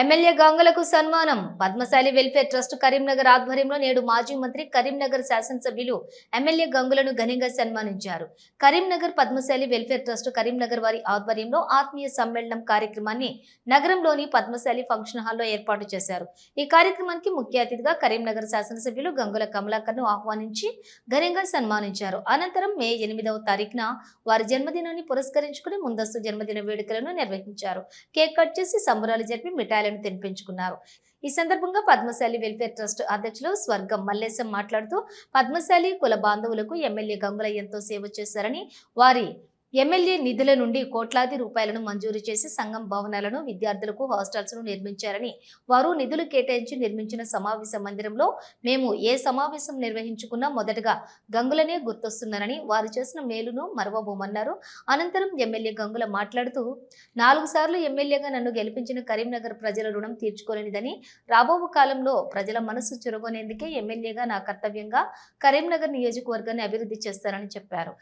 MLA గంగులకు సన్మానం. Padmashali welfare trust Karimnagar ఆధ్వర్యంలో నేడు మాజీ మంత్రి కరీంనగర్ శాసనసభ్యులు ఎమ్మెల్యే గంగులను ఘనంగా సన్మానించారు. కరీంనగర్ పద్మశాలి వెల్ఫేర్ ట్రస్ట్ కరీంనగర్ వారి ఆధ్వర్యంలో ఆత్మీయ సమ్మేళనం కార్యక్రమాన్ని నగరంలోని పద్మశాలి ఫంక్షన్ హాల్లో ఏర్పాటు చేశారు. ఈ కార్యక్రమానికి ముఖ్య అతిథిగా కరీంనగర్ శాసనసభ్యులు గంగుల కమలాకర్ను ఆహ్వానించి ఘనంగా సన్మానించారు. అనంతరం మే ఎనిమిదవ తారీఖున వారి జన్మదినాన్ని పురస్కరించుకుని ముందస్తు జన్మదిన వేడుకలను నిర్వహించారు. కేక్ కట్ చేసి సంబరాలు జరిపి మిఠాయిలను తినిపించుకున్నారు ఈ సందర్భంగా పద్మశాలి వెల్ఫేర్ ట్రస్ట్ అధ్యక్షులు స్వర్గం మల్లేశం మాట్లాడుతూ పద్మశాలి కుల బాంధవులకు ఎమ్మెల్యే గంగుల ఎంతో సేవ చేశారని వారి ఎమ్మెల్యే నిధుల నుండి కోట్లాది రూపాయలను మంజూరు చేసి సంఘం భవనాలను విద్యార్థులకు హాస్టల్స్ను నిర్మించారని వారు నిధులు కేటాయించి నిర్మించిన సమావేశ మందిరంలో మేము ఏ సమావేశం నిర్వహించుకున్నా మొదటగా గంగులనే గుర్తొస్తున్నారని వారు చేసిన మేలును మరవబోమన్నారు. అనంతరం ఎమ్మెల్యే గంగుల మాట్లాడుతూ నాలుగు సార్లు ఎమ్మెల్యేగా నన్ను గెలిపించిన కరీంనగర్ ప్రజల రుణం తీర్చుకోలేనిదని రాబో కాలంలో ప్రజల మనసు చురగొనేందుకే ఎమ్మెల్యేగా నా కర్తవ్యంగా కరీంనగర్ నియోజకవర్గాన్ని అభివృద్ధి చేస్తారని చెప్పారు.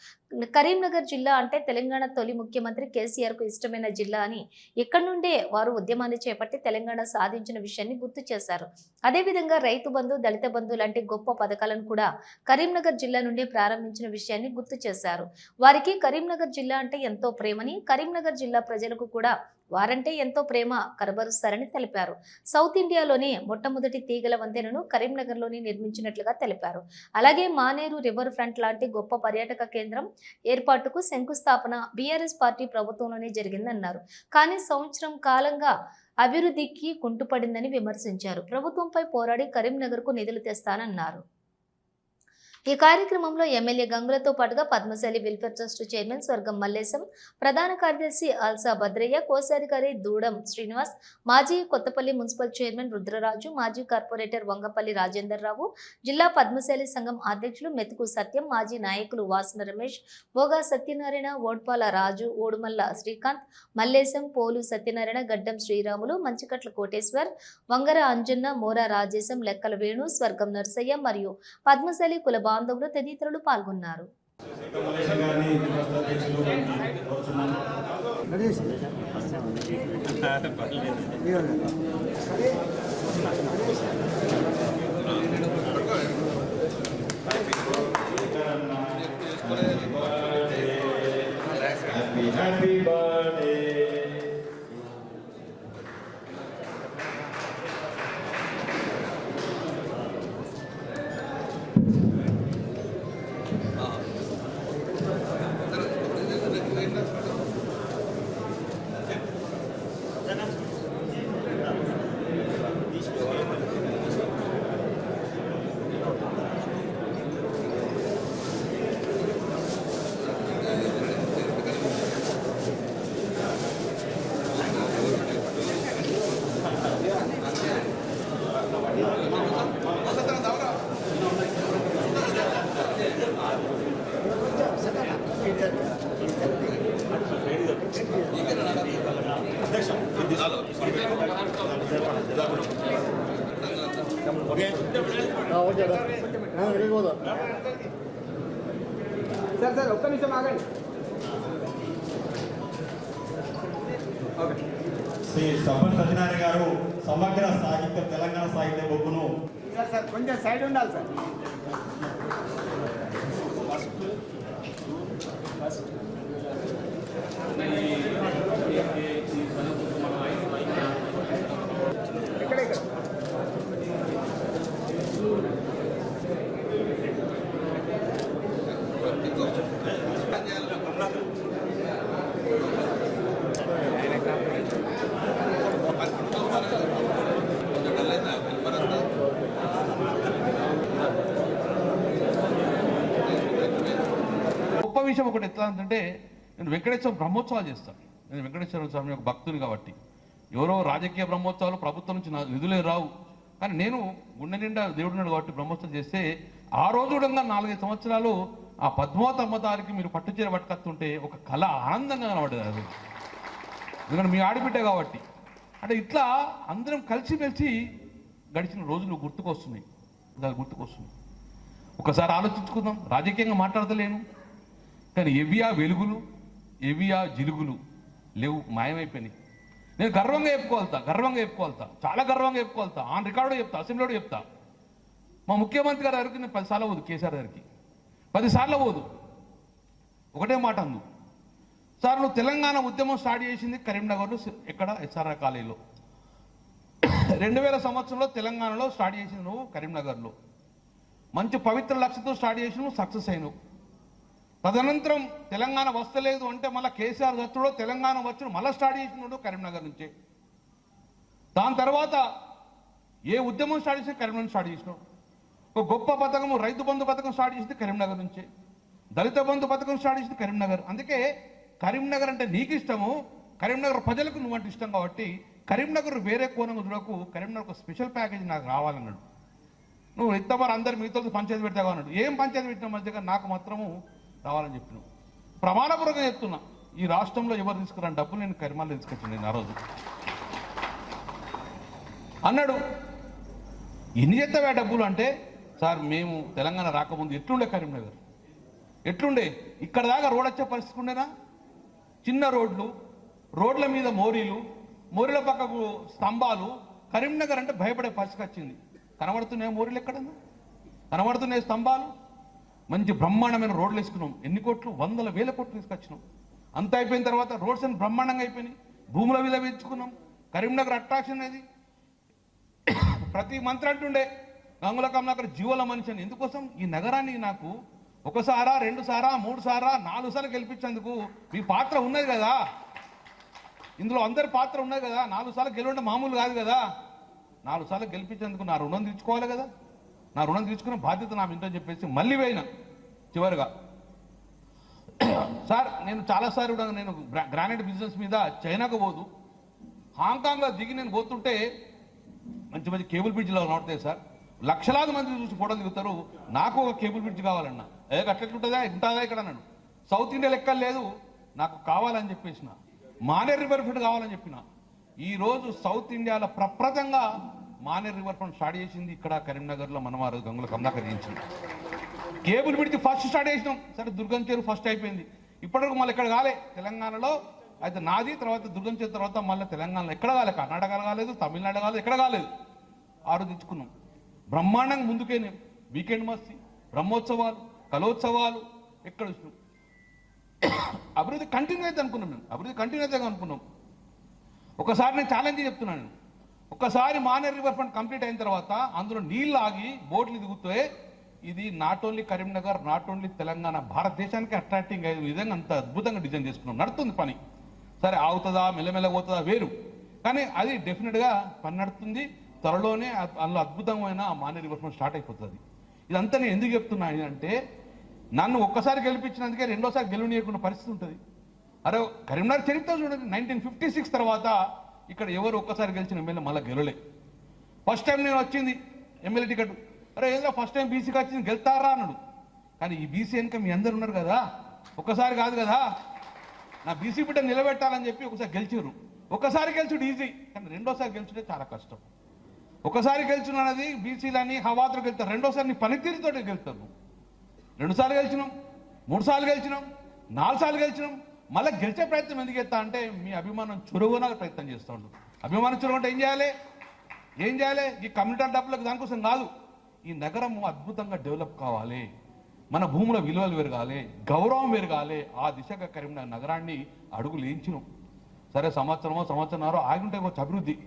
కరీంనగర్ జిల్లా అంటే తెలంగాణ తొలి ముఖ్యమంత్రి కేసీఆర్కు ఇష్టమైన జిల్లా అని ఇక్కడ నుండే వారు ఉద్యమాన్ని చేపట్టి తెలంగాణ సాధించిన విషయాన్ని గుర్తు చేశారు. అదేవిధంగా రైతు బంధు దళిత బంధు లాంటి గొప్ప పథకాలను కూడా కరీంనగర్ జిల్లా నుండి ప్రారంభించిన విషయాన్ని గుర్తు చేశారు. వారికి కరీంనగర్ జిల్లా అంటే ఎంతో ప్రేమని కరీంనగర్ జిల్లా ప్రజలకు కూడా వారంటే ఎంతో ప్రేమ కనబరుస్తారని తెలిపారు. సౌత్ ఇండియాలోనే మొట్టమొదటి తీగల వంతెనను కరీంనగర్లోని నిర్మించినట్లుగా తెలిపారు. అలాగే మానేరు రివర్ ఫ్రంట్ లాంటి గొప్ప పర్యాటక కేంద్రం ఏర్పాటుకు శంకుస్థాపన బీఆర్ఎస్ పార్టీ ప్రభుత్వంలోనే జరిగిందన్నారు. కానీ సంవత్సరం కాలంగా అభివృద్ధికి కుంటుపడిందని విమర్శించారు. ప్రభుత్వంపై పోరాడి కరీంనగర్కు నిధులు తెస్తానన్నారు. ఈ కార్యక్రమంలో ఎమ్మెల్యే గంగులతో పాటుగా పద్మశాలి వెల్ఫేర్ ట్రస్ట్ చైర్మన్ స్వర్గం మల్లేశం ప్రధాన కార్యదర్శి అల్సా భద్రయ్య కోశాధికారి దూడం శ్రీనివాస్ మాజీ కొత్తపల్లి మున్సిపల్ చైర్మన్ రుద్రరాజు మాజీ కార్పొరేటర్ వంగపల్లి రాజేందర్ రావు జిల్లా పద్మశాలి సంఘం అధ్యక్షులు మెతుకు సత్యం మాజీ నాయకులు వాసన రమేష్ బోగా సత్యనారాయణ ఓడ్పాల రాజు ఓడుమల్ల శ్రీకాంత్ మల్లేశం పోలు సత్యనారాయణ గడ్డం శ్రీరాములు మంచికట్ల కోటేశ్వర్ వంగర అంజన్న మోరా రాజేశం లెక్కల వేణు స్వర్గం నరసయ్య మరియు పద్మశాలి కుల బాంధవులు తదితరులు పాల్గొన్నారు happy birthday. సార్ సార్ ఒక్క నిమిషం ఆగండి. శ్రీ సబ్బన్ సత్యనారాయణ గారు సమగ్ర సాహిత్య తెలంగాణ సాహిత్య బొగ్గును సార్ సార్ కొంచెం సైడ్ ఉండాలి సార్. ఇక్కడ ఇక్కడ గొప్ప ఒకటి ఎట్లా అంటే నేను వెంకటేశ్వర బ్రహ్మోత్సవాలు చేస్తాను. నేను వెంకటేశ్వర స్వామి యొక్క భక్తుని కాబట్టి. ఎవరో రాజకీయ బ్రహ్మోత్సవాలు ప్రభుత్వం నుంచి నా నిధులే రావు. కానీ నేను గుండె నిండా దేవుడున్నాడు కాబట్టి బ్రహ్మోత్సవం చేస్తే ఆ రోజు కూడా నాలుగైదు సంవత్సరాలు ఆ పద్మావతి అమ్మతారికి మీరు పట్టుచీర పట్టుకొస్తుంటే ఒక కళ ఆనందంగా కనబడేది అది ఎందుకంటే మీ ఆడిబిడ్డ కాబట్టి. అంటే ఇట్లా అందరం కలిసిమెలిసి గడిచిన రోజులు గుర్తుకొస్తున్నాయి. దాని గుర్తుకొస్తున్నాయి. ఒకసారి ఆలోచించుకుందాం. రాజకీయంగా మాట్లాడతలేను. కానీ ఎవియా వెలుగులు ఎవియా జిలుగులు లేవు మాయమైపోయినాయి. నేను గర్వంగా చెప్పుకోవాలతా గర్వంగా చెప్పుకోవాలతా. చాలా గర్వంగా చెప్పుకోవాలతా. ఆన్ రికార్డు చెప్తా అసెంబ్లీలో చెప్తా. మా ముఖ్యమంత్రి గారి దగ్గరికి నేను పదిసార్లు పోదు కేసీఆర్ గారికి పదిసార్లు పోదు. ఒకటే మాట అందు. సార్ నువ్వు తెలంగాణ ఉద్యమం స్టార్ట్ చేసింది కరీంనగర్లో ఎక్కడ? ఎస్ఆర్ఆర్ కాలేజీలో రెండు వేల సంవత్సరంలో తెలంగాణలో స్టార్ట్ చేసింది నువ్వు కరీంనగర్లో. మంచి పవిత్ర లక్ష్యంతో స్టార్ట్ చేసి నువ్వు సక్సెస్ అయినావు. తదనంతరం తెలంగాణ వస్తలేదు అంటే మళ్ళీ కేసీఆర్ వచ్చుడో తెలంగాణ వచ్చుడు మళ్ళీ స్టార్ట్ చేసినాడు కరీంనగర్ నుంచే. దాని తర్వాత ఏ ఉద్యమం స్టార్ట్ చేసి కరీంనగర్ స్టార్ట్ చేసినాడు. ఒక గొప్ప పథకం రైతు బంధు పథకం స్టార్ట్ చేసింది కరీంనగర్ నుంచే. దళిత బంధు పథకం స్టార్ట్ చేసింది కరీంనగర్. అందుకే కరీంనగర్ అంటే నీకు ఇష్టము కరీంనగర్ ప్రజలకు నువ్వంటే ఇష్టం కాబట్టి కరీంనగర్ వేరే కోణం చూడకు కరీంనగర్ ఒక స్పెషల్ ప్యాకేజ్ నాకు రావాలన్నాడు. నువ్వు ఇంతవరకు అందరు మిగతా పంచాయతీ పెట్టావు అన్నాడు. ఏం పంచాయతీ పెట్టిన మధ్యగా నాకు మాత్రము రావాలని చెప్పినాం ప్రమాణపూర్వకంగా చెప్తున్నా ఈ రాష్ట్రంలో ఎవరు తీసుకురాని డబ్బులు నేను కరిమాలు తీసుకొచ్చాను నేను ఆ రోజు. అన్నాడు ఎన్ని చేస్తావా డబ్బులు? అంటే సార్ మేము తెలంగాణ రాకముందు ఎట్లుండే కరీంనగర్? ఎట్లుండే? ఇక్కడ దాకా రోడ్ వచ్చే పరిస్థితి ఉండేనా? చిన్న రోడ్లు రోడ్ల మీద మోరీలు మోరీల పక్కకు స్తంభాలు. కరీంనగర్ అంటే భయపడే పరిస్థితి వచ్చింది. కనబడుతున్నాయి మోరీలు ఎక్కడన్నా? కనబడుతున్నాయి స్తంభాలు? మంచి బ్రహ్మాండమైన రోడ్లు వేసుకున్నాం. ఎన్ని కోట్లు? వందల వేల కోట్లు తీసుకొచ్చినాం. అంత అయిపోయిన తర్వాత రోడ్స్ అన్ని బ్రహ్మాండంగా అయిపోయినాయి. భూముల విలువ పెంచుకున్నాం. కరీంనగర్ అట్రాక్షన్ అనేది ప్రతి మంత్రి అంటుండే గంగుల కమలాకర్ జీవుల మనిషి అని ఎందుకోసం? ఈ నగరాన్ని నాకు ఒకసారా రెండు సారా మూడు సారా నాలుగు సార్లు గెలిపించేందుకు మీ పాత్ర ఉన్నది కదా. ఇందులో అందరి పాత్ర ఉన్నది కదా. నాలుగు సార్లు గెలవడం మామూలు కాదు కదా. నాలుగు సార్లు గెలిపించేందుకు నా రుణం తీర్చుకోవాలి కదా. నా రుణం తీసుకునే బాధ్యత నా ఇంటని చెప్పేసి మళ్ళీ పోయిన చివరిగా. సార్ నేను చాలాసార్లు కూడా నేను గ్రా- గ్రానైట్ బిజినెస్ మీద చైనాకు పోదు. హాంకాంగ్లో దిగి నేను పోతుంటే మంచి మంచి కేబుల్ బ్రిడ్జ్లో నడుతాయి సార్. లక్షలాది మంది చూసి ఫోటోలు దిగుతారు. నాకు ఒక కేబుల్ బ్రిడ్జ్ కావాలన్న. ఏ అట్లెట్లుంటుందా ఉంటుందా? ఇక్కడ అన్నాడు. సౌత్ ఇండియా లెక్క లేదు. నాకు కావాలని చెప్పేసిన. మానే రివర్ ఫ్రంట్ కావాలని చెప్పిన. ఈరోజు సౌత్ ఇండియాలో ప్రప్రదంగా మానేర్ రివర్ ఫ్రంట్ స్టార్ట్ చేసింది ఇక్కడ కరీంనగర్లో మనమారు గంగుల కమలాకర్ చేయించింది కేబుల్ పెడితే ఫస్ట్ స్టార్ట్ చేసినాం. సరే దుర్గం చేరు ఫస్ట్ అయిపోయింది. ఇప్పటివరకు మళ్ళీ ఇక్కడ కాలే. తెలంగాణలో అయితే నాది తర్వాత దుర్గం చేరు తర్వాత మళ్ళీ తెలంగాణలో. ఎక్కడ కాలే? కర్ణాటక కాలేదు తమిళనాడు కాలేదు ఎక్కడ కాలేదు? ఆరు తెచ్చుకున్నాం. బ్రహ్మాండంగా ముందుకేనే వీకెండ్ మస్తి బ్రహ్మోత్సవాలు కలోత్సవాలు ఎక్కడ వచ్చినాం అభివృద్ధి కంటిన్యూ అయితే అనుకున్నాం మేము. అభివృద్ధి కంటిన్యూ అయితే అనుకున్నాం. ఒకసారి నేను ఛాలెంజ్ చెప్తున్నాను ఒకసారి మానేర్ రివర్ ఫ్రంట్ కంప్లీట్ అయిన తర్వాత అందులో నీళ్ళు ఆగి బోట్లు దిగుతే ఇది not only Karimnagar not only Telangana భారతదేశానికి అట్రాక్టింగ్ అయ్యే విధంగా అంత అద్భుతంగా డిజైన్ చేసుకున్నాం. నడుతుంది పని. సరే ఆగుతుందా మెల్లమెల్ల పోతుందా వేరు. కానీ అది డెఫినెట్గా పని నడుతుంది. త్వరలోనే అందులో అద్భుతమైన ఆ రివర్ ఫ్రంట్ స్టార్ట్ అయిపోతుంది. ఇదంతా నేను ఎందుకు చెప్తున్నా అంటే నన్ను ఒక్కసారి గెలిపించినందుకే రెండోసారి గెలువనీయకుండా పరిస్థితి ఉంటుంది. అరే కరీంనగర్ చరిత్ర చూడండి. నైన్టీన్ ఫిఫ్టీ సిక్స్ తర్వాత ఇక్కడ ఎవరు ఒక్కసారి గెలిచిన ఎమ్మెల్యే మళ్ళీ గెలవలే. ఫస్ట్ టైం నేను వచ్చింది ఎమ్మెల్యే టికెట్. అరే ఏదో ఫస్ట్ టైం బీసీకి వచ్చింది గెలుతారా అన్నాడు. కానీ ఈ బీసీ వెనుక మీ అందరు ఉన్నారు కదా ఒక్కసారి కాదు కదా. నా బీసీ బిడ్డ నిలబెట్టాలని చెప్పి ఒకసారి గెలిచారు ఒకసారి గెలిచుడు ఈజీ కానీ రెండోసారి గెలిచుడే చాలా కష్టం. ఒకసారి గెలిచిన అనేది బీసీలని హవాతులు గెలుతారు. రెండోసారి నీ పనితీరుతో గెలుతారు రెండుసార్లు గెలిచినాం మూడు సార్లు గెలిచినాం నాలుగు సార్లు గెలిచినాం. మళ్ళీ గెలిచే ప్రయత్నం ఎందుకు చేస్తా అంటే మీ అభిమానం చురువున ప్రయత్నం చేస్తూ ఉండు. అభిమానం చురువు అంటే ఏం చేయాలి? ఏం చేయాలి? ఈ కమ్యూనిటీ డబ్బులకు దానికోసం కాదు. ఈ నగరం అద్భుతంగా డెవలప్ కావాలి. మన భూముల విలువలు పెరగాలి. గౌరవం పెరగాలి. ఆ దిశగా కరీంనగర్ నగరాన్ని అడుగులు వేయించినాం. సరే సంవత్సరమో సంవత్సరంలో ఆగి ఉంటే కొంచెం అభివృద్ధి.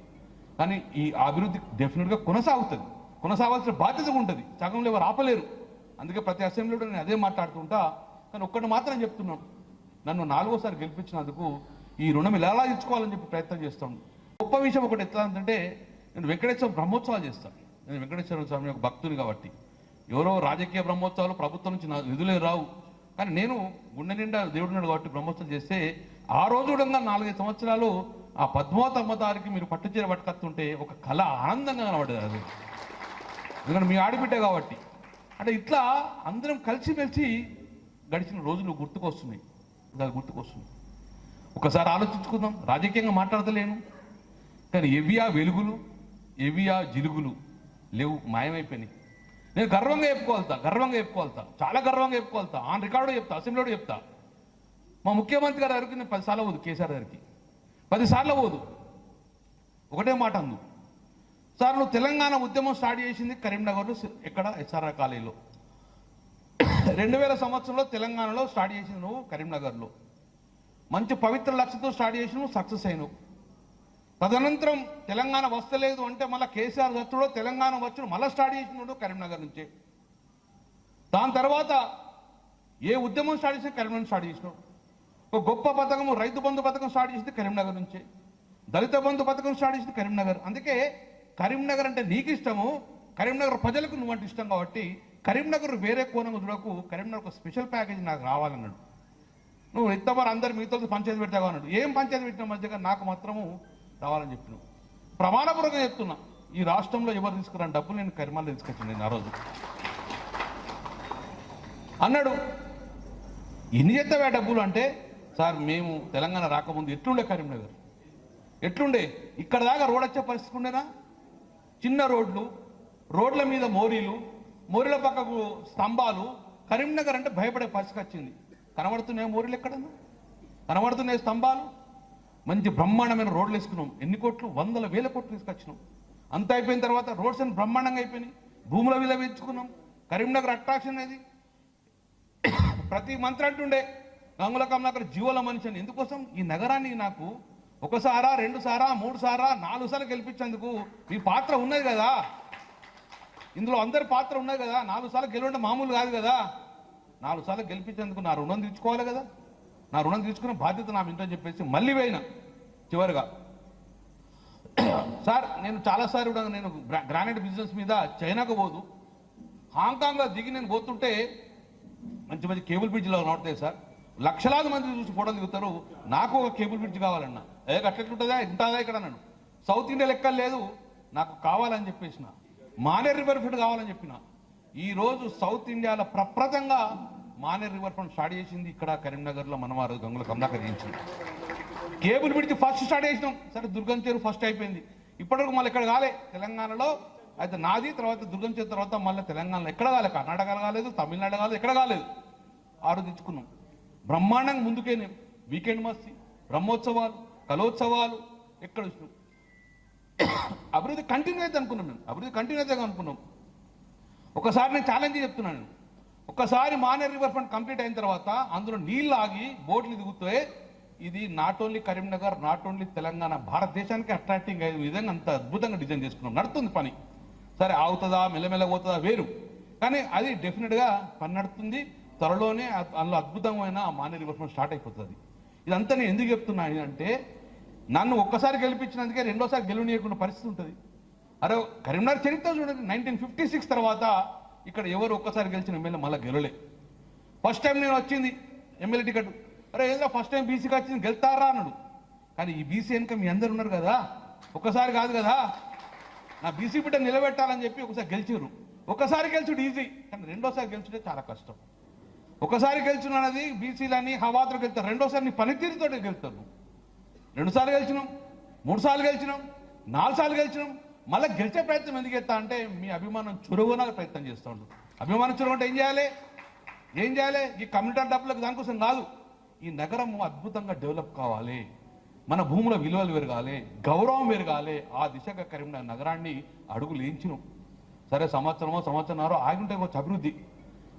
కానీ ఈ అభివృద్ధి డెఫినెట్గా కొనసాగుతుంది. కొనసాగాల్సిన బాధ్యత ఉంటుంది. సగంలో ఎవరు ఆపలేరు. అందుకే ప్రతి అసెంబ్లీలో నేను అదే మాట్లాడుతుంటా. కానీ ఒక్కటి మాత్రం చెప్తున్నాను. నన్ను నాలుగోసారి గెలిపించినందుకు ఈ రుణం ఎలా ఇచ్చుకోవాలని చెప్పి ప్రయత్నం చేస్తాను. గొప్ప విషయం ఒకటి ఎట్లా అంటే నేను వెంకటేశ్వర బ్రహ్మోత్సవాలు చేస్తాను నేను వెంకటేశ్వర స్వామి యొక్క భక్తుని కాబట్టి. ఎవరో రాజకీయ బ్రహ్మోత్సవాలు ప్రభుత్వం నుంచి నాకు నిధులే రావు. కానీ నేను గుండె నిండా దేవుడు కాబట్టి బ్రహ్మోత్సవం చేస్తే ఆ రోజు కూడా నాలుగైదు సంవత్సరాలు ఆ పద్మావత అమ్మదారికి మీరు పట్టుచీర పట్టుకొస్తుంటే ఒక కళ ఆనందంగా కనబడేది అది. ఎందుకంటే మీ ఆడిబిడ్డ కాబట్టి. అంటే ఇట్లా అందరం కలిసిమెలిసి గడిచిన రోజులు గుర్తుకొస్తున్నాయి. అది గుర్తుకొస్తుంది ఒకసారి ఆలోచించుకుందాం. రాజకీయంగా మాట్లాడతలేను. కానీ ఎవియా వెలుగులు ఎవియా జిలుగులు లేవు మాయమైపోయినాయి. నేను గర్వంగా చెప్పుకోవాలతా గర్వంగా చెప్పుకోవాలతా. చాలా గర్వంగా చెప్పుకోవాలతా. ఆన్ రికార్డు చెప్తా అసెంబ్లీలో చెప్తా. మా ముఖ్యమంత్రి గారి దగ్గరికి నేను పదిసార్లు పోదు కేసీఆర్ గారికి. పదిసార్లు పోదు. ఒకటే మాట అందు సార్ నువ్వు తెలంగాణ ఉద్యమం స్టార్ట్ చేసింది కరీంనగర్లో ఎక్కడ? ఎస్ఆర్ఆర్ కాలేజీలో రెండు వేల సంవత్సరంలో తెలంగాణలో స్టార్ట్ చేసింది నువ్వు కరీంనగర్లో. మంచి పవిత్ర లక్ష్యంతో స్టార్ట్ చేసి నువ్వు సక్సెస్ అయినావు. తదనంతరం తెలంగాణ వస్తలేదు అంటే మళ్ళీ కేసీఆర్ వచ్చుడో తెలంగాణ వచ్చుడు మళ్ళీ స్టార్ట్ చేసినాడు కరీంనగర్ నుంచే. దాని తర్వాత ఏ ఉద్యమం స్టార్ట్ చేసినా కరీంనగర్ స్టార్ట్ చేసినావు. ఒక గొప్ప పథకం రైతు బంధు పథకం స్టార్ట్ చేసింది కరీంనగర్ నుంచే. దళిత బంధు పథకం స్టార్ట్ చేసింది కరీంనగర్. అందుకే కరీంనగర్ అంటే నీకు ఇష్టము కరీంనగర్ ప్రజలకు నువ్వంటే ఇష్టం కాబట్టి కరీంనగర్ వేరే కోణం చూడకు కరీంనగర్ ఒక స్పెషల్ ప్యాకేజ్ నాకు రావాలన్నాడు. నువ్వు ఇత్తమారు అందరు మిగతా పంచాయతీ పెట్టావు అన్నాడు. ఏం పంచాయతీ పెట్టిన మధ్యగా నాకు మాత్రము రావాలని చెప్పినావు ప్రమాణపూర్వకంగా చెప్తున్నా ఈ రాష్ట్రంలో ఎవరు తీసుకురాని డబ్బులు నేను కరిమాల్లో తీసుకొచ్చాను నేను ఆ రోజు. అన్నాడు ఎన్ని చేస్తావా డబ్బులు? అంటే సార్ మేము తెలంగాణ రాకముందు ఎట్లుండే కరీంనగర్? ఎట్లుండే? ఇక్కడ దాకా రోడ్ వచ్చే పరిస్థితి ఉండేనా? చిన్న రోడ్లు రోడ్ల మీద మోరీలు మోరీల పక్కకు స్తంభాలు. కరీంనగర్ అంటే భయపడే పరిస్థితి వచ్చింది. కనబడుతున్నాయి మోరీలు ఎక్కడన్నా? కనబడుతున్నాయి స్తంభాలు? మంచి బ్రహ్మాండమైన రోడ్లు వేసుకున్నాం. ఎన్ని కోట్లు? వందల వేల కోట్లు తీసుకొచ్చినాం. అంత అయిపోయిన తర్వాత రోడ్స్ అన్ని బ్రహ్మాండంగా అయిపోయినాయి. భూముల మీద పెంచుకున్నాం. కరీంనగర్ అట్రాక్షన్ అనేది ప్రతి మంత్రి అంటుండే గంగుల కమలాకర్ జీవోల మనిషిని. ఎందుకోసం? ఈ నగరాన్ని నాకు ఒకసారా రెండు సారా మూడు సారా నాలుగు సార్లు గెలిపించేందుకు మీ పాత్ర ఉన్నది కదా. ఇందులో అందరి పాత్ర ఉన్నాయి కదా. నాలుగు సార్లు గెలవడం మామూలు కాదు కదా. నాలుగు సార్లు గెలిపించేందుకు నా రుణం తీర్చుకోవాలి కదా. నా రుణం తీసుకునే బాధ్యత నా ఇంటని చెప్పేసి మళ్ళీ పోయినా చివరిగా. సార్ నేను చాలాసార్లు కూడా నేను గ్రా- గ్రానైట్ బిజినెస్ మీద చైనాకు పోదు. హాంకాంగ్లో దిగి నేను పోతుంటే మంచి మంచి కేబుల్ బ్రిడ్జ్లో నోడతాయి సార్? లక్షలాది మంది చూసి ఫోటోలు దిగుతారు. నాకు ఒక కేబుల్ బ్రిడ్జ్ కావాలన్నా. ఏ అట్లెట్లుంటుందా ఉంటుందా? ఇక్కడ నన్ను సౌత్ ఇండియా లెక్క లేదు. నాకు కావాలని చెప్పేసిన. మానే రివర్ ఫ్రంట్ కావాలని చెప్పిన. ఈరోజు సౌత్ ఇండియాలో ప్రప్రథంగా మానే రివర్ ఫ్రంట్ స్టార్ట్ చేసింది ఇక్కడ కరీంనగర్లో మనవారు గంగుల కమలాకర్ చేయించింది. కేబుల్ బ్రిడ్జ్ ఫస్ట్ స్టార్ట్ చేసినాం. సరే దుర్గం చేరు ఫస్ట్ అయిపోయింది. ఇప్పటివరకు మళ్ళీ ఇక్కడ కాలే. తెలంగాణలో అయితే నాది తర్వాత దుర్గం చేరు తర్వాత మళ్ళీ తెలంగాణలో ఎక్కడ కాలే? కర్ణాటకలో కాలేదు తమిళనాడు కాలేదు ఎక్కడ కాలేదు. ఆరు తెచ్చుకున్నాం. బ్రహ్మాండంగా ముందుకేనే. వీకెండ్ మస్తి. బ్రహ్మోత్సవాలు కలోత్సవాలు ఎక్కడ వచ్చినాం అభివృద్ధి కంటిన్యూ అయితే అనుకున్నాం మేము. అభివృద్ధి కంటిన్యూ అయితే అనుకున్నాం. ఒకసారి నేను ఛాలెంజ్ చెప్తున్నాను. ఒకసారి మానేర్ రివర్ ఫ్రంట్ కంప్లీట్ అయిన తర్వాత అందులో నీళ్ళు ఆగి బోట్లు దిగుతే ఇది not only Karimnagar not only Telangana భారతదేశానికి అట్రాక్టింగ్ అయ్యే విధంగా అంత అద్భుతంగా డిజైన్ చేసుకున్నాం. నడుతుంది పని. సరే అవుతుందా మెల్లమెల్ల పోతుందా వేరు. కానీ అది డెఫినెట్గా పని నడుతుంది. త్వరలోనే అందులో అద్భుతమైన ఆ మానేర్ రివర్ ఫ్రంట్ స్టార్ట్ అయిపోతుంది. ఇదంతా నేను ఎందుకు చెప్తున్నాను అంటే నన్ను ఒక్కసారి గెలిపించినందుకే రెండోసారి గెలువనీయకుండా పరిస్థితి ఉంటుంది. అరే కరీంనగర్ చరిత్ర చూడండి. నైన్టీన్ ఫిఫ్టీ సిక్స్ తర్వాత ఇక్కడ ఎవరు ఒక్కసారి గెలిచిన ఎమ్మెల్యే మళ్ళీ గెలవలే. ఫస్ట్ టైం నేను వచ్చింది ఎమ్మెల్యే టికెట్. అరే ఏదో ఫస్ట్ టైం బీసీకి వచ్చింది? గెలుతారా అన్నాడు. కానీ ఈ బీసీ వెనుక మీ అందరు ఉన్నారు కదా. ఒక్కసారి కాదు కదా. నా బీసీ బిడ్డ నిలబెట్టాలని చెప్పి ఒకసారి గెలిచారు ఒకసారి గెలిచుడు ఈజీ కానీ రెండోసారి గెలిచుడే చాలా కష్టం. ఒకసారి గెలిచిన అనేది బీసీలని హవాతులు గెలుతారు. రెండోసారి నీ పనితీరుతో గెలుతారు. రెండుసార్లు రెండు సార్లు గెలిచినాం మూడుసార్లు గెలిచినాం నాలుగు సార్లు గెలిచినాం. మళ్ళీ గెలిచే ప్రయత్నం ఎందుకు చేస్తా అంటే మీ అభిమానం చురువున ప్రయత్నం చేస్తుండ్రు అభిమానం చురువు అంటే ఏం చేయాలి? ఏం చేయాలి? ఈ కమ్యూనిటీ డబ్బులకు దానికోసం కాదు. ఈ నగరం అద్భుతంగా డెవలప్ కావాలి. మన భూముల విలువలు పెరగాలి. గౌరవం పెరగాలి. ఆ దిశగా కరీంనగర్ నగరాన్ని అడుగులు వేయించినాం. సరే సంవత్సరమో సంవత్సరంలో ఆగి ఉంటే కొంచెం అభివృద్ధి.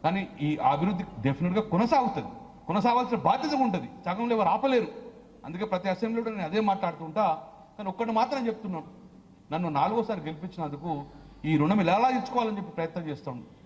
కానీ ఈ అభివృద్ధి డెఫినెట్గా కొనసాగుతుంది. కొనసాగాల్సిన బాధ్యత ఉంటుంది. సగంలో ఎవరు ఆపలేరు. అందుకే ప్రతి అసెంబ్లీలో నేను అదే మాట్లాడుతుంటా కానీ ఒక్కటి మాత్రం చెప్తున్నాను. నన్ను నాలుగోసారి గెలిపించినందుకు ఈ రుణం ఎలా ఇచ్చుకోవాలని చెప్పి ప్రయత్నం చేస్తాను.